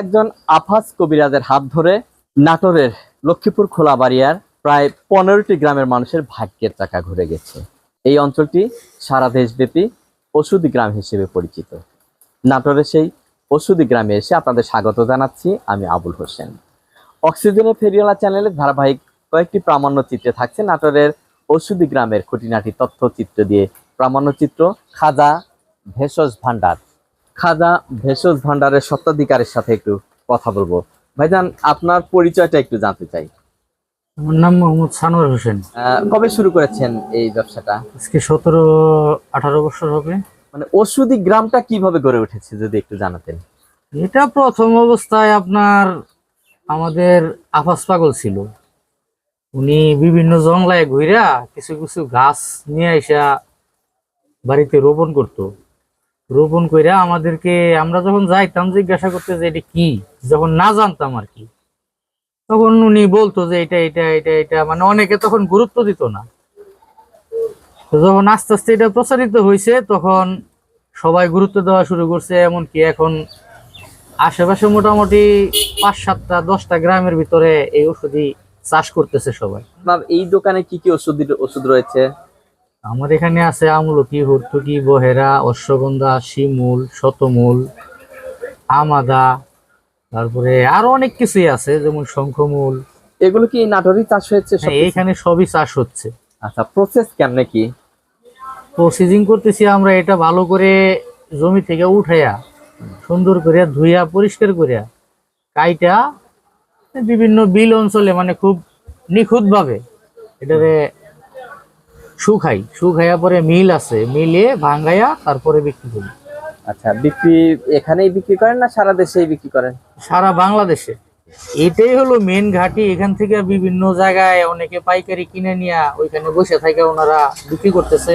একজন আফাজ কবিরাজের হাত ধরে নাটোরের লক্ষ্মীপুর খোলাবাড়িয়ার প্রায় পনেরোটি গ্রামের মানুষের ভাগ্যের চাকা ঘুরে গেছে। এই অঞ্চলটি সারা দেশব্যাপী ওষুধি গ্রাম হিসেবে পরিচিত। নাটোরের সেই ওষুধি গ্রামে এসে আপনাদের স্বাগত জানাচ্ছি। আমি আবুল হোসেন। অক্সিজেনের ফেরিওয়ালা চ্যানেলের ধারাবাহিক কয়েকটি প্রামাণ্য চিত্রে থাকছে নাটোরের ওষুধি গ্রামের খুঁটিনাটি তথ্যচিত্র দিয়ে। প্রামাণ্যচিত্র খাজা ভেষজ ভান্ডার খাজা ভেষজ ভান্ডারের সত্ত্বাধিকারের সাথে একটু কথা বলব। ভাইজান আপনার পরিচয়টা একটু জানতে চাই। আমার নাম মোহাম্মদ সানোয়ার হোসেন। কবে শুরু করেছেন এই ব্যবসাটা? আজকে সতেরো আঠারো বছর হবে। মানে ওষুধি গ্রামটা কীভাবে গড়ে উঠেছে যদি একটু জানাতেন? এটা প্রথম অবস্থায় আপনার আমাদের আফাস পাগল ছিল। উনি বিভিন্ন জংলায় ঘুরা কিছু কিছু গাছ নিয়ে এসা বাড়িতে রোপণ করত। রোপণ কইরা আমাদেরকে, আমরা যখন যাইতাম জিজ্ঞাসা করতে যে এটা কি? যখন না জানতাম আর কি। তখন উনি বলতো যে এটা এটা এটা এটা মানে অনেকে তখন গুরুত্ব দিত না। যখন আস্তে আস্তে এটা প্রচারিত হয়েছে তখন সবাই গুরুত্ব দেওয়া শুরু করছে, এমনকি এখন আশেপাশে মোটামুটি পাঁচ সাতটা, দশটা গ্রামের ভিতরে এই ওষুধই চাষ করতেছে সবাই। এই দোকানে কি কি ওষুধ ওষুধ রয়েছে? আমার এখানে আছে আমলকি হর্তুকি বহেরা অশ্বগন্ধা শিমুল শতমূল আমাদা তারপরে আরও অনেক কিছুই আছে যেমন শঙ্খমূল। এগুলো কি নাটোরই চাষ হয়েছে? হ্যাঁ, সবই চাষ হচ্ছে। আচ্ছা প্রসেস কেমনে কি প্রসেসিং করতেছি আমরা এটা ভালো করে জমি থেকে উঠাইয়া সুন্দর করিয়া ধুইয়া পরিষ্কার করিয়া কাইটা বিভিন্ন বিল অঞ্চলে মানে খুব নিখুঁত ভাবে এটারে শুকাই শুকাইয়া পরে মিল আছে মিলে ভাঙ্গাইয়া তারপরে বিক্রি করি। আচ্ছা বিক্রি এখানেই বিক্রি করেন না সারা দেশেই বিক্রি করেন? সারা বাংলাদেশে। এটাই হলো মেন ঘাটি এখান থেকে বিভিন্ন জায়গায় অনেকে পাইকারি কিনে নিয়ে ওইখানে বসে থাকে ওনারা বিক্রি করতেছে।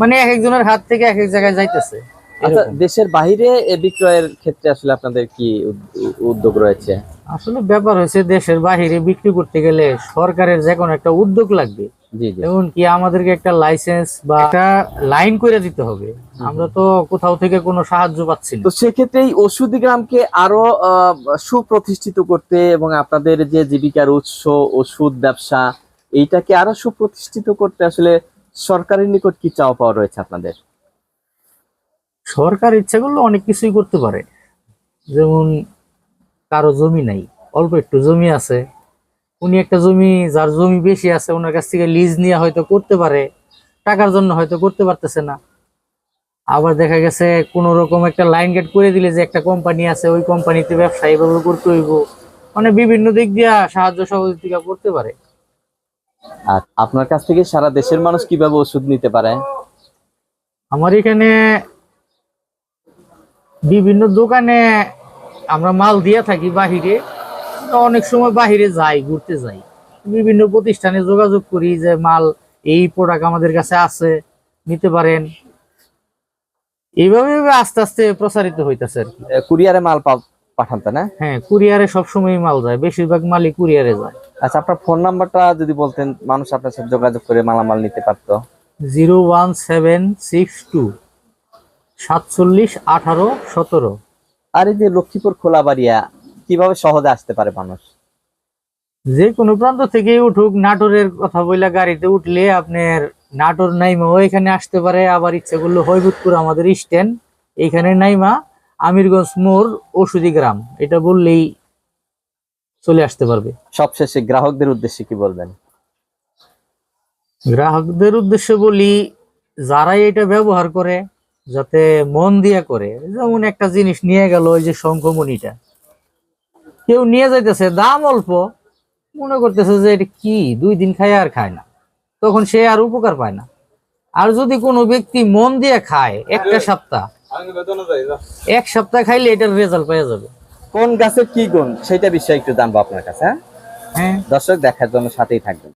মানে এক একজনের হাত থেকে এক এক জায়গায় যাইতেছে। আচ্ছা দেশের বাইরে বিক্রয়ের ক্ষেত্রে আসলে আপনাদের কি উদ- উদ্যোগ রয়েছে? আসলে ব্যাপার হয়েছে দেশের বাহিরে বিক্রি করতে গেলে সরকারের যে কোনো একটা উদ্যোগ লাগবে। জি জি। যেমন কি আমাদেরকে একটা লাইসেন্স বা একটা লাইন করে দিতে হবে। আমরা তো কোথাও থেকে কোনো সাহায্য পাচ্ছি না। তো সেক্ষেত্রে এই ওষুধি গ্রামকে আরও আহ, সুপ্রতিষ্ঠিত করতে এবং আপনাদের যে জীবিকার উৎস ওষুধ ব্যবসা এইটাকে আরও সুপ্রতিষ্ঠিত করতে আসলে সরকারের নিকট কি চাওয়া পাওয়া রয়েছে আপনাদের? সরকার ইচ্ছা করলে অনেক কিছুই করতে পারে। যেমন কারও জমি নাই অল্প একটু জমি আছে উনি একটা জমি যার জমি বেশি আছে ওনার কাছ থেকে লিজ নিয়ে হয়তো করতে পারে টাকার জন্য হয়তো করতে পারতেছে না। আবার দেখা গেছে কোন রকম একটা লাইন গেট করে দিলে যে একটা কোম্পানি আছে ওই কোম্পানিতে ব্যবসা এইভাবে করতে হইব। মানে বিভিন্ন দিক দিয়া সাহায্য সহযোগিতা করতে পারে। আর আপনার কাছ থেকে সারা দেশের মানুষ কীভাবে ওষুধ নিতে পারে? আমার এখানে বিভিন্ন দোকানে আমরা মাল দিয়ে থাকি বাহিরে অনেক সময় বাহিরে যাই ঘুরতে যাই। বিভিন্ন প্রতিষ্ঠানে যোগাযোগ করি যে মাল এই প্রোডাক্ট আমাদের কাছে আছে নিতে পারেন। এইভাবে আস্তে আস্তে প্রসারিত হইতেছে আর কি। কুরিয়ারে মাল পাঠান না? হ্যাঁ কুরিয়ারে সবসময় মাল যায় বেশিরভাগ মালই কুরিয়ারে যায়। আচ্ছা আপনার ফোন নাম্বারটা যদি বলতেন মানুষ আপনার সাথে যোগাযোগ করে মালামাল নিতে পারতো। Zero one seven six two. সাতচল্লিশ আঠারো সতেরো। আর এই যে লক্ষ্মীপুর খোলাবাড়িয়া কীভাবে সহজে আসতে পারে মানুষ? যে কোনো প্রান্ত থেকেই উঠুক নাটোরের কথা বইলা গাড়িতে উঠলে আপনার নাটোর নাইমা এখানে আসতে পারে। আবার ইচ্ছে করল হৈবুতপুর আমাদের স্ট্যান্ড এইখানে নাইমা আমিরগঞ্জ মোর ওষুধি গ্রাম। এটা বললেই চলে আসতে পারবে। সবশেষে গ্রাহকদের উদ্দেশ্যে কি বলবেন? গ্রাহকদের উদ্দেশ্যে বলি যারাই এটা ব্যবহার করে যাতে মন দিয়ে করে। যেমন একটা জিনিস নিয়ে গেল ওই যে শঙ্খমণিটা। কেউ নিয়ে যাইতেছে দাম অল্প। মনে করতেছে যে এটা কি? দুই দিন খায় আর খায় না। তখন সে আর উপকার পায় না। আর যদি কোনো ব্যক্তি মন দিয়ে খায় একটা সপ্তাহ এক সপ্তাহ খাইলে এটার রেজাল্ট পাওয়া যাবে। কোন গাছের কি গুণ সেটা বিষয়ে একটু জানব আপনার কাছে হ্যাঁ? হ্যাঁ। দর্শক দেখার জন্য সাথেই থাকবেন।